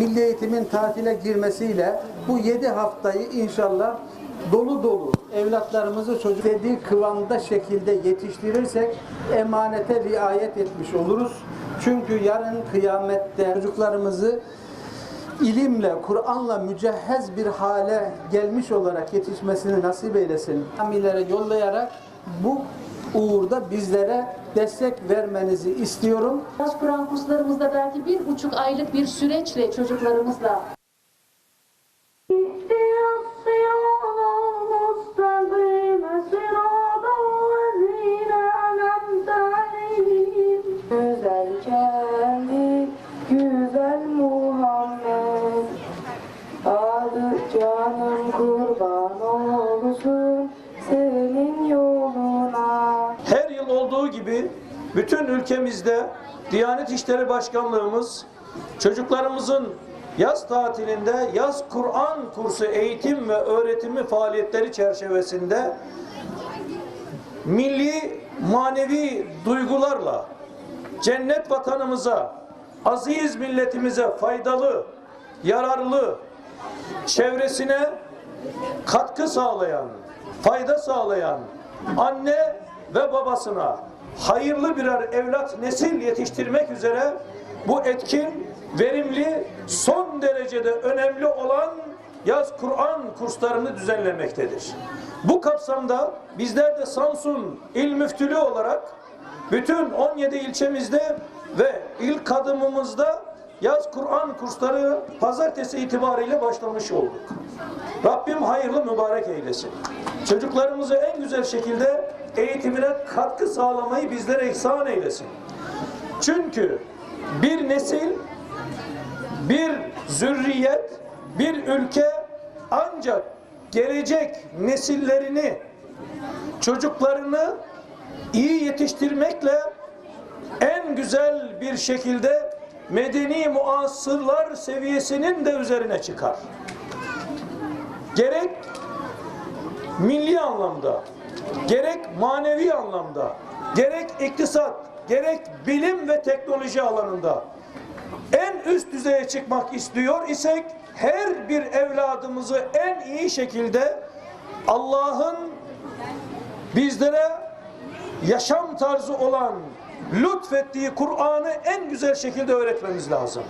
eğitimin tatile girmesiyle bu 7 haftayı inşallah dolu dolu evlatlarımızı çocuk dediği kıvamda şekilde yetiştirirsek emanete riayet etmiş oluruz. Çünkü yarın kıyamette çocuklarımızı ilimle, Kur'an'la mücehhez bir hale gelmiş olarak yetişmesini nasip eylesin. Amilere yollayarak bu uğurda bizlere destek vermenizi istiyorum. Yaz kuran kurslarımızda belki bir buçuk aylık bir süreçle çocuklarımızla. Canım kurban gibi bütün ülkemizde Diyanet İşleri Başkanlığımız çocuklarımızın yaz tatilinde yaz Kur'an kursu eğitim ve öğretimi faaliyetleri çerçevesinde milli manevi duygularla cennet vatanımıza, aziz milletimize faydalı, yararlı, çevresine katkı sağlayan, fayda sağlayan anne ve babasına hayırlı birer evlat nesil yetiştirmek üzere bu etkin, verimli, son derecede önemli olan yaz Kur'an kurslarını düzenlemektedir. Bu kapsamda bizler de Samsun İl Müftülüğü olarak bütün 17 ilçemizde ve ilk adımımızda yaz Kur'an kursları pazartesi itibariyle başlamış olduk. Rabbim hayırlı mübarek eylesin. Çocuklarımızı en güzel şekilde eğitimine katkı sağlamayı bizlere ihsan eylesin. Çünkü bir nesil, bir zürriyet, bir ülke ancak gelecek nesillerini, çocuklarını iyi yetiştirmekle en güzel bir şekilde medeni muasırlar seviyesinin de üzerine çıkar. Gerek milli anlamda, gerek manevi anlamda, gerek iktisat, gerek bilim ve teknoloji alanında en üst düzeye çıkmak istiyor isek her bir evladımızı en iyi şekilde Allah'ın bizlere yaşam tarzı olan lütfettiği Kur'an'ı en güzel şekilde öğretmemiz lazım.